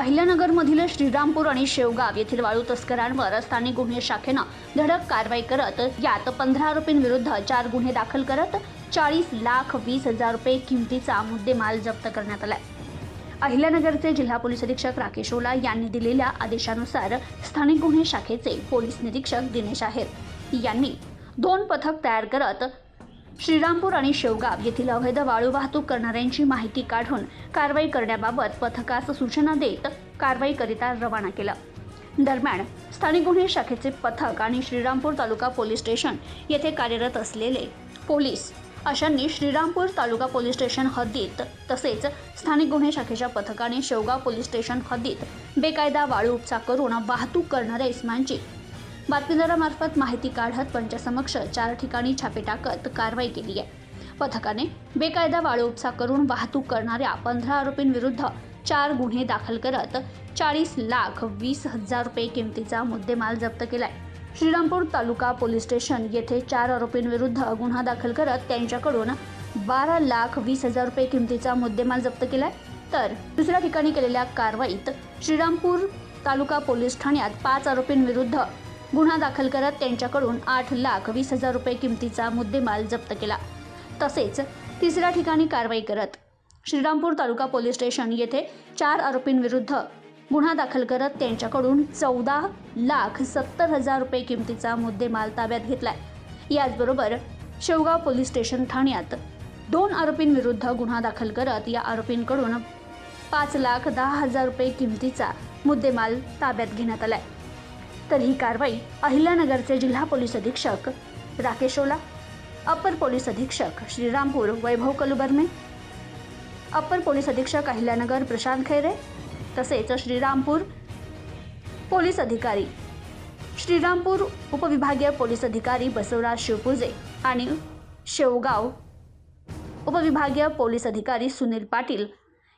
अहिल्यानगरमधील श्रीरामपूर आणि शेवगाव येथील वाळू तस्करांवर स्थानिक गुन्हे शाखेनं धडक कारवाई करत यात पंधरा आरोपींविरुद्ध चार गुन्हे दाखल करत चाळीस लाख वीस हजार रुपये किमतीचा मुद्देमाल जप्त करण्यात आलाय. अहिल्यानगरचे जिल्हा पोलीस अधीक्षक राकेश ओला यांनी दिलेल्या आदेशानुसार स्थानिक गुन्हे शाखेचे पोलीस निरीक्षक दिनेश आहेर यांनी दोन पथक तयार करत श्रीरामपूर आणि शेवगाव येथील अवैध वाळू वाहतूक करणाऱ्यांची माहिती काढून कारवाई करण्याबाबत पथकास सूचना देत कारवाईकरिता रवाना केलं. दरम्यान स्थानिक गुन्हे शाखेचे पथक आणि श्रीरामपूर तालुका पोलीस स्टेशन येथे कार्यरत असलेले पोलीस अशांनी श्रीरामपूर तालुका पोलीस स्टेशन हद्दीत तसेच स्थानिक गुन्हे शाखेच्या पथकाने शेवगाव पोलीस स्टेशन हद्दीत बेकायदा वाळू उपसा करून वाहतूक करणाऱ्या इस्मांची बातमीदारामार्फत माहिती काढत पंचासमक्ष चार ठिकाणी छापे टाकत कारवाई केली आहे. पथकाने बेकायदा वाळू उपसा करून वाहतूक करणाऱ्या पंधरा आरोपींविरुद्ध चार गुन्हे दाखल करत चाळीस लाख वीस हजार रुपये किमतीचा मुद्देमाल जप्त केलाय. श्रीरामपूर तालुका पोलीस स्टेशन येथे चार आरोपींविरुद्ध गुन्हा दाखल करत त्यांच्याकडून बारा लाख वीस हजार रुपये किमतीचा मुद्देमाल जप्त केलाय. तर दुसऱ्या ठिकाणी केलेल्या कारवाईत श्रीरामपूर तालुका पोलीस ठाण्यात पाच आरोपींविरुद्ध गुन्हा दाखल करत त्यांच्याकडून आठ लाख वीस हजार रुपये किमतीचा मुद्देमाल जप्त केला. तसेच तिसऱ्या ठिकाणी कारवाई करत श्रीरामपूर तालुका पोलीस स्टेशन येथे चार आरोपींविरुद्ध गुन्हा दाखल करत त्यांच्याकडून चौदा लाख सत्तर हजार रुपये किमतीचा मुद्देमाल ताब्यात घेतलाय. याचबरोबर शेवगाव पोलीस स्टेशन ठाण्यात दोन आरोपींविरुद्ध गुन्हा दाखल करत या आरोपींकडून पाच लाख दहा हजार रुपये किमतीचा मुद्देमाल ताब्यात घेण्यात आलाय. तर ही कारवाई अहिल्यानगरचे जिल्हा पोलीस अधीक्षक राकेश ओला अपर पोलीस अधीक्षक श्रीरामपूर वैभव कलुबर्मे अपर पोलीस अधीक्षक अहिल्यानगर प्रशांत खैरे तसेच श्रीरामपूर पोलीस अधिकारी श्रीरामपूर उपविभागीय पोलीस अधिकारी बसवराज शिवपुजे आणि शेवगाव उपविभागीय पोलीस अधिकारी सुनील पाटील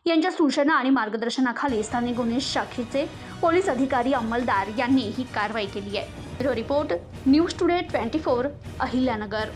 यांच्या सूचना आणि मार्गदर्शनाखाली स्थानिक गुन्हे शाखेचे पोलीस अधिकारी अंमलदार यांनी ही कारवाई केली आहे. Bureau report news today twenty four Ahilyanagar.